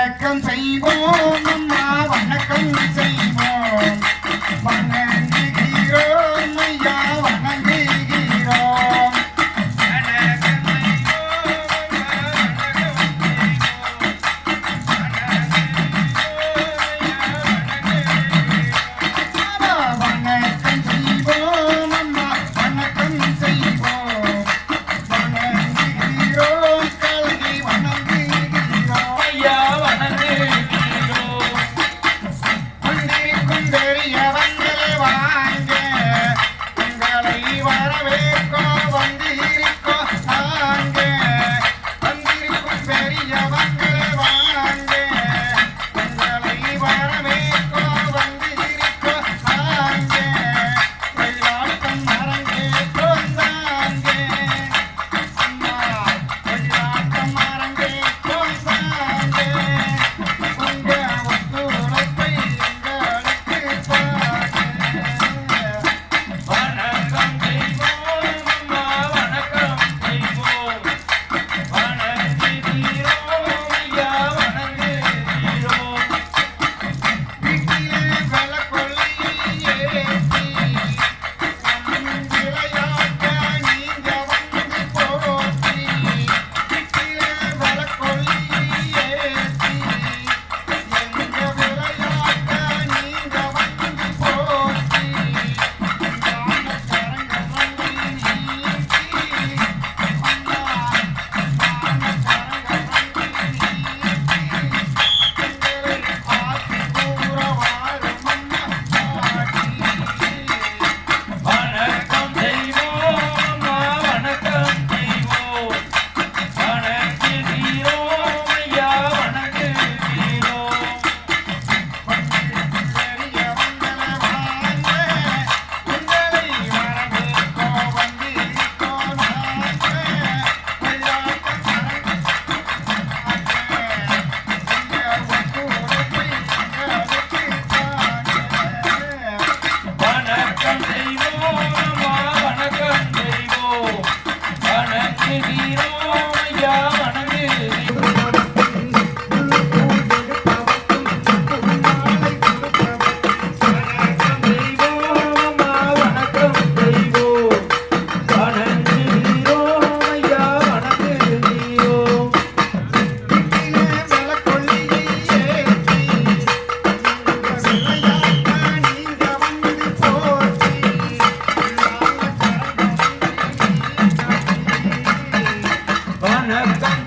வணக்கம் செய்வோம் அம்மா வணக்கம் செய்வோம். வணக்கம். வரவேற்கோ வந்தீரே. أنا بدأ